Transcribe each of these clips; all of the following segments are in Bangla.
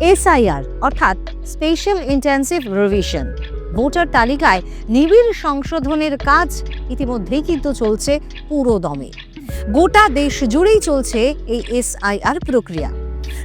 এসআইআর, অর্থাৎ স্পেশাল ইন্টেন্সিভ রিভিশন ভোটার তালিকায় নিবিড় সংশোধনের কাজ ইতিমধ্যেই কিন্তু চলছে পুরো দমে। গোটা দেশ জুড়েই চলছে এই এসআইআর প্রক্রিয়া।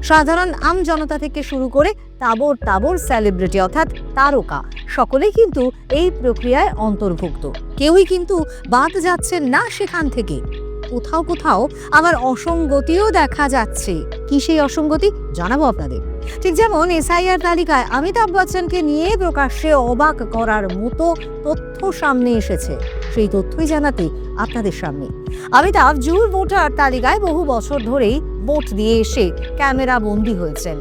সাধারণ আম জনতা থেকে শুরু করে তাবর তাবর সেলিব্রিটি অর্থাৎ তারকা, সকলেই কিন্তু এই প্রক্রিয়ায় অন্তর্ভুক্ত। কেউই কিন্তু বাদ যাচ্ছেন না সেখান থেকে। কোথাও কোথাও আবার অসঙ্গতিও দেখা যাচ্ছে। কি সেই অসঙ্গতি? জানাব আপনাদের। ঠিক যেমন এসআইআর তালিকায় অমিতাভ বচ্চনকে নিয়ে প্রকাশ্যে অবাক করার মতো তথ্য সামনে এসেছে। সেই তথ্যই জানাতে আপনাদের সামনে। অমিতাভ জুর ভোটার তালিকায় বহু বছর ধরেই ভোট দিয়ে এসে ক্যামেরা বন্দি হয়েছেন।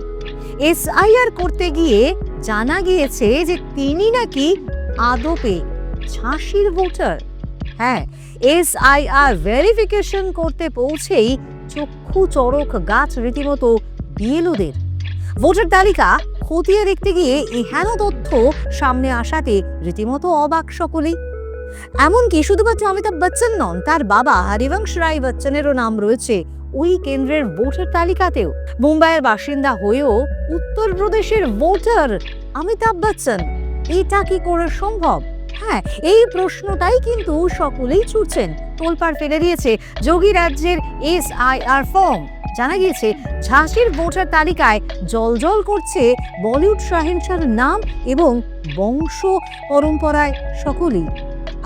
এসআইআর করতে গিয়ে জানা গিয়েছে যে তিনি নাকি আদপে ঝাঁসির ভোটার। হ্যাঁ এসআইআর ভেরিফিকেশন করতে পৌঁছেই চক্ষু চড়ক গাছ রীতিমতো বিএলওদের ভোটার তালিকা খতিয়ে দেখতে গিয়ে এহেন তথ্য সামনে আসাতে রীতিমতো অবাক সকলেই। এমনকি শুধুমাত্র অমিতাভ বচ্চন নন, তার বাবা হরিবংশ রায় বচ্চনেরও নাম রয়েছে ওই কেন্দ্রের ভোটার তালিকাতেও। মুম্বাইয়ের বাসিন্দা হয়েও উত্তরপ্রদেশের ভোটার অমিতাভ বচ্চন। এটা কি করে সম্ভব? হ্যাঁ এই প্রশ্নটাই কিন্তু সকলেই ছুটছেন। তোলপাড় ফেলে দিয়েছে যোগী রাজ্যের এস আই আর ফর্ম। জানা গিয়েছে, ঝাঁসির ভোটার তালিকায় জলজল করছে বলিউড শাহিনশার নাম এবং বংশ পরম্পরায় সকলেই।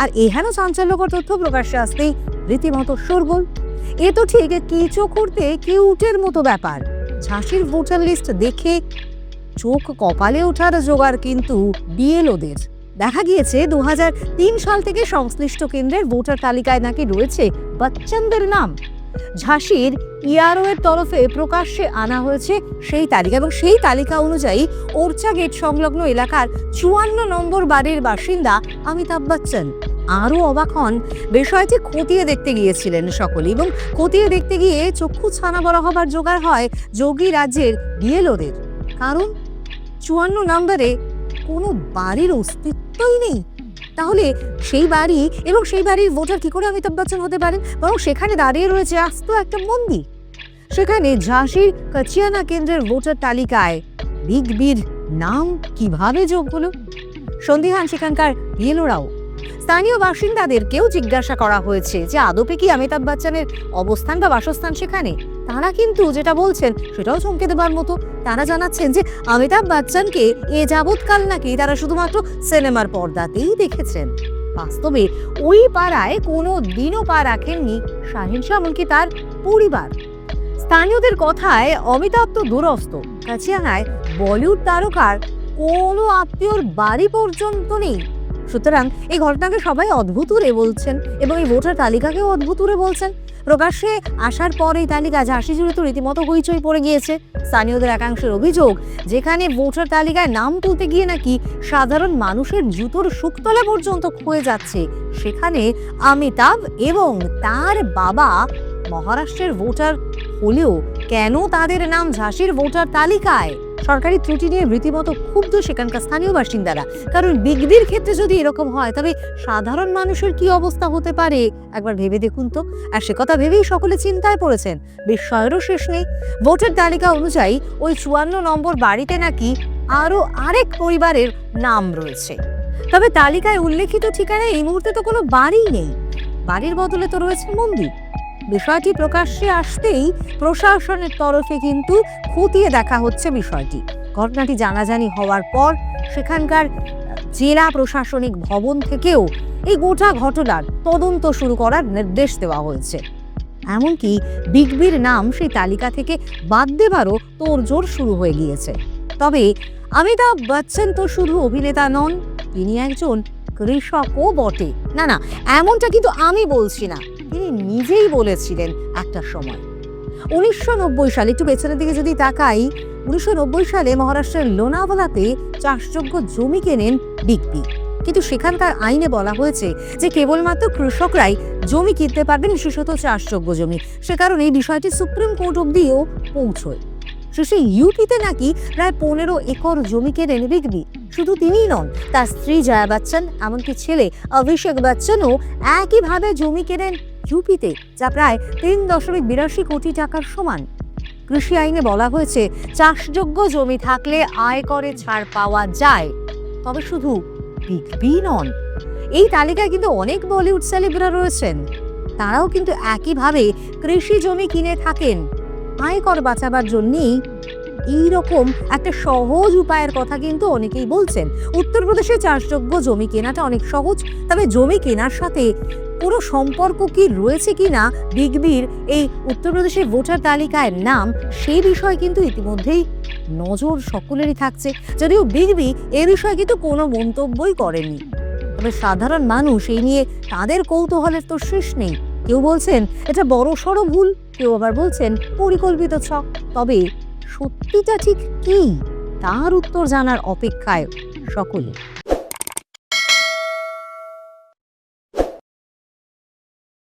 আর এহেন চাঞ্চল্যকর তথ্য প্রকাশ্যে আসতেই রীতিমতো শোরগোল। এ তো ঠিক কিছু করতে কিউটের মতো ব্যাপার। ঝাঁসির ভোটার লিস্ট দেখে চোখ কপালে ওঠার জোগাড় কিন্তু বিএলওদের। দেখা গিয়েছে দু হাজার তিন সাল থেকে সংশ্লিষ্ট কেন্দ্রের ভোটার তালিকায় নাকি রয়েছে বচ্চনদের নাম। ঝাঁসির ইআরও এর তরফে প্রকাশ্যে আনা হয়েছে সেই তালিকা এবং সেই তালিকা অনুযায়ী ওরচা গেট সংলগ্ন এলাকার চুয়ান্ন নম্বর বাড়ির বাসিন্দা অমিতাভ বচ্চন। আরও অবাক হন, বিষয়টি খতিয়ে দেখতে গিয়েছিলেন সকলে এবং খতিয়ে দেখতে গিয়ে চক্ষু ছানা বড় হবার জোগাড় হয় যোগী রাজ্যের বিএলওদের কারণ চুয়ান্ন নম্বরে কোনো বাড়ির অস্তিত্বই নেই। তাহলে সেই বাড়ি এবং সেই বাড়ির ভোটার কি করে অমিতাভ বচ্চন হতে পারেন? বরং সেখানে দাঁড়িয়ে রয়েছে আস্ত একটা মন্দির। সেখানে ঝাঁসির কাচিয়ানা কেন্দ্রের ভোটার তালিকায় বিগ বির নাম কীভাবে যোগ হলো? সন্দিহান সেখানকার বিএলওরাও স্থানীয় বাসিন্দাদেরকেও জিজ্ঞাসা করা হয়েছে যে আদপে কি অমিতাভ বচ্চনের অবস্থান বা বাসস্থান সেখানে? তারা কিন্তু যেটা বলছেন, সেটাও চমকে দেবার মতো। তারা জানাচ্ছেন যে অমিতাভ বচ্চনকে এ যাবৎকাল নাকি তারা শুধুমাত্র সিনেমার পর্দাতেই দেখেছেন। বাস্তবে ওই পাড়ায় কোনো দিনও পা রাখেননি শাহিন শাহ, এমনকি তার পরিবার। স্থানীয়দের কথায়, অমিতাভ তো দূরস্থ কাছিয়ানায় বলিউড তারকার কোনো আত্মীয়র বাড়ি পর্যন্ত নেই। সুতরাং এই ঘটনাকে সবাই অদ্ভুতুরে বলছেন এবং এই ভোটার তালিকাকেও অদ্ভুতুরে বলছেন। প্রকাশ্যে আসার পর এই তালিকা ঝাঁসি জুড়ে তো রীতিমতো হইচই পড়ে গিয়েছে। স্থানীয়দের একাংশের অভিযোগ যেখানে ভোটার তালিকায় নাম তুলতে গিয়ে নাকি সাধারণ মানুষের জুতোর শুকতলা পর্যন্ত ক্ষয়ে যাচ্ছে। সেখানে অমিতাভ এবং তার বাবা মহারাষ্ট্রের ভোটার হলেও কেন তাদের নাম ঝাঁসির ভোটার তালিকায়? সরকারি ত্রুটি নিয়ে রীতিমতো ক্ষুব্ধ সেখানকার স্থানীয় বাসিন্দারা। কারণ বিগবির ক্ষেত্রে যদি এরকম হয়, তবে সাধারণ মানুষের কি অবস্থা হতে পারে? একবার ভেবে দেখুন তো। আর সে কথা ভেবেই সকলে চিন্তায় পড়েছেন। বিস্ময়েরও শেষ নেই। ভোটার তালিকা অনুযায়ী ওই চুয়ান্ন নম্বর বাড়িতে নাকি আরও আরেক পরিবারের নাম রয়েছে। তবে তালিকায় উল্লেখিত ঠিকানায় এই মুহূর্তে তো কোনো বাড়ি নেই। বাড়ির বদলে তো রয়েছে মন্দির। বিষয়টি প্রকাশ্যে আসতেই প্রশাসনের তরফে কিন্তু খতিয়ে দেখা হচ্ছে বিষয়টি। ঘটনাটি জানাজানি হওয়ার পর সেখানকার জেলা প্রশাসনিক ভবন থেকেও এই গোটা ঘটনার তদন্ত শুরু করার নির্দেশ দেওয়া হয়েছে। এমনকি বিগবির নাম সেই তালিকা থেকে বাদ দেবারও তোড়জোড় শুরু হয়ে গিয়েছে। তবে অমিতাভ বচ্চন তো শুধু অভিনেতা নন, তিনি একজন কৃষকও বটে। না না, এমনটা কিন্তু আমি বলছি না। তিনি নিজেই বলেছিলেন একটা সময়। উনিশশো নব্বই সালে, একটু পেছনের দিকে যদি তাকাই, উনিশশো নব্বই সালে মহারাষ্ট্রের লোনাওয়ালাতে চাষযোগ্য জমি কেনেন বিগবি কিন্তু সেখানকার আইনে বলা হয়েছে যে কেবলমাত্র কৃষকরাই জমি কিনতে পারবেন বিশেষত চাষযোগ্য জমি। সে কারণে এই বিষয়টি সুপ্রিম কোর্ট অব্দিও পৌঁছয়। শেষে ইউপিতে নাকি প্রায় পনেরো একর জমি কেনেন বিগবি শুধু তিনিই নন, তার স্ত্রী জয়া বচ্চন, এমনকি ছেলে অভিষেক বচ্চনও একইভাবে জমি কেনেন ইউপিতে, যা প্রায় তিন দশমিক বিরাশি কোটি টাকার সমান। কৃষি আইনে বলা হয়েছে, চাষযোগ্য জমি থাকলে আয়করে ছাড় পাওয়া যায়। তবে শুধু নন, এই তালিকায় কিন্তু অনেক বলিউড সেলিব্রা রয়েছেন। তারাও কিন্তু একইভাবে কৃষি জমি কিনে থাকেন। আয়কর বাঁচাবার জন্যই এইরকম একটা সহজ উপায়ের কথা কিন্তু অনেকেই বলছেন। উত্তরপ্রদেশে চাষযোগ্য জমি কেনাটা অনেক সহজ, তবে জমি কেনার সাথে পুরো সম্পর্ক কি রয়েছে কিনা বিগ বির এই উত্তরপ্রদেশের ভোটার তালিকায় নাম সেই বিষয়ে কিন্তু ইতিমধ্যেই নজর সকলেরই থাকছে। যদিও বিগ বি এ বিষয়ে কিন্তু কোনো মন্তব্যই করেনি। তবে সাধারণ মানুষ এই নিয়ে তাদের কৌতূহলের তো শেষ নেই। কেউ বলছেন, এটা বড় সড়ো ভুল। কেউ আবার বলছেন, পরিকল্পিত ছক। তবে সত্যিটা ঠিক কি? তার উত্তর জানার অপেক্ষায় সকলে।